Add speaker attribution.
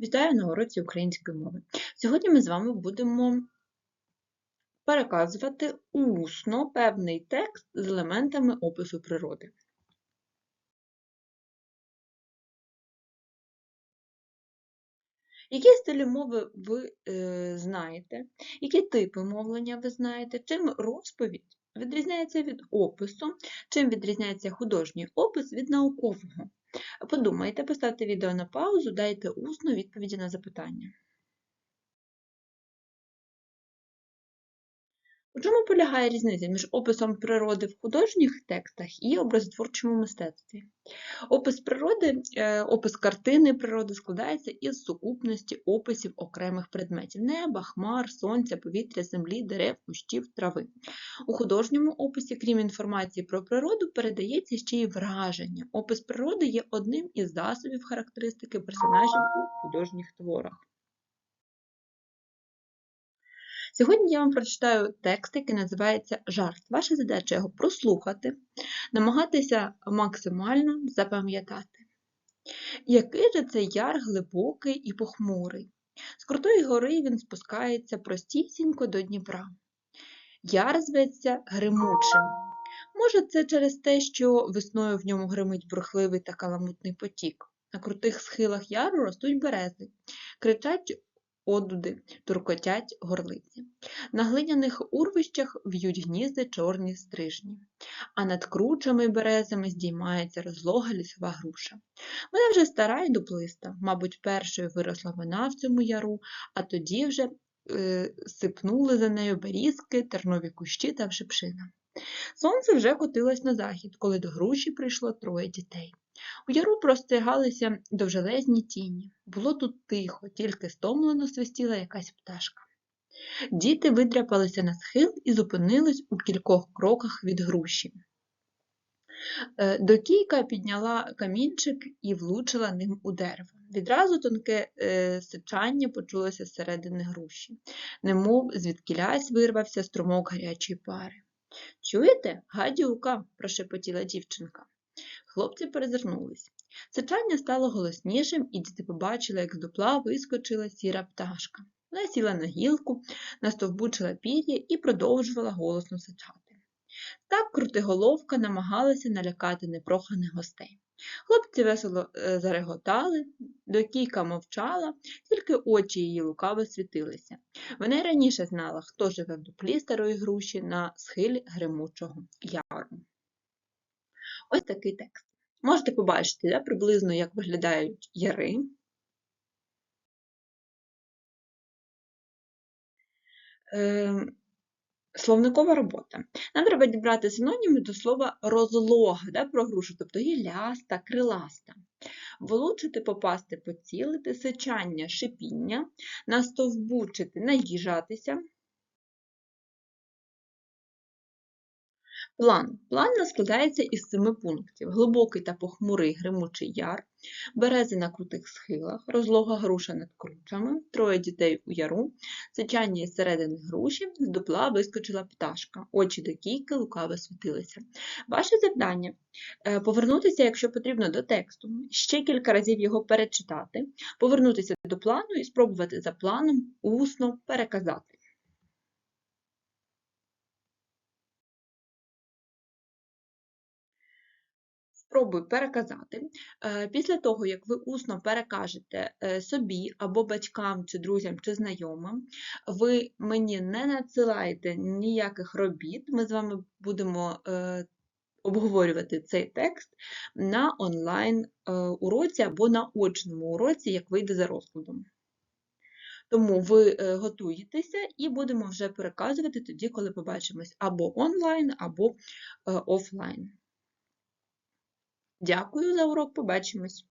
Speaker 1: Вітаю на уроці української мови. Сьогодні ми з вами будемо переказувати усно певний текст з елементами опису природи. Які стилі мови ви е, знаєте, які типи мовлення ви знаєте, чим розповідь відрізняється від опису, чим відрізняється художній опис від наукового. Подумайте, поставте відео на паузу, дайте усну відповіді на запитання. У чому полягає різниця між описом природи в художніх текстах і образотворчому мистецтві? Опис природи, е, опис картини природи складається із сукупності описів окремих предметів неба, хмар, сонця, повітря, землі, дерев, кущів, трави. У художньому описі, крім інформації про природу, передається ще й враження. Опис природи є одним із засобів характеристики персонажів у художніх творах. Сьогодні я вам прочитаю текст, який називається Жарт. Ваша задача його прослухати, намагатися максимально запам'ятати. Який же це яр глибокий і похмурий? З крутої гори він спускається простісінько до Дніпра. Яр зветься Гримучим. Може, це через те, що весною в ньому гримить бурхливий та каламутний потік. На крутих схилах яру ростуть берези, кричать одуди, туркотять горлиці. На глиняних урвищах в'ють гнізди чорні стрижні, а над кручами й березами здіймається розлога лісова груша. Вона вже стара й дуплиста, мабуть, першою виросла вона в цьому яру, а тоді вже е, сипнули за нею берізки, тернові кущі та шипшина. Сонце вже котилось на захід, коли до груші прийшло троє дітей. У яру простягалися довжелезні тіні. Було тут тихо, тільки стомлено свистіла якась пташка. Діти видряпалися на схил і зупинились у кількох кроках від груші. Е, Докійка підняла камінчик і влучила ним у дерево. Відразу тонке е, сичання почулося зсередини груші, немов звідкілясь вирвався струмок гарячої пари. Чуєте, гадюка? прошепотіла дівчинка. Хлопці перезирнулись. Сичання стало голоснішим, і діти побачили, як з дупла вискочила сіра пташка. Вона сіла на гілку, настовбучила пір'я і продовжувала голосно сичати. Так крутиголовка намагалася налякати непроханих гостей. Хлопці весело е, зареготали, докійка мовчала, тільки очі її лукаво світилися. Вона й раніше знала, хто живе в дуплі старої груші на схилі гримучого яру. Ось такий текст. Можете побачити да, приблизно, як виглядають яри. Е, Словникова робота. Нам треба дібрати синоніми до слова розлога да, про грушу, тобто гіляста, криласта. Вилучити, попасти, поцілити, сичання, шипіння, настовбучити, наїжатися. План. План складається із семи пунктів: глибокий та похмурий гримучий яр, берези на крутих схилах, розлога груша над кручами, троє дітей у яру, сичання із середини груші, з дупла вискочила пташка, очі до кійки лукаво світилися. Ваше завдання е, повернутися, якщо потрібно, до тексту, ще кілька разів його перечитати, повернутися до плану і спробувати за планом усно переказати. Спробуй переказати. Е, після того, як ви усно перекажете е, собі або батькам, чи друзям, чи знайомим, ви мені не надсилаєте ніяких робіт, ми з вами будемо е, обговорювати цей текст на онлайн-уроці або на очному уроці, як вийде за розкладом. Тому ви готуєтеся і будемо вже переказувати тоді, коли побачимось або онлайн, або офлайн. Дякую за урок, побачимось!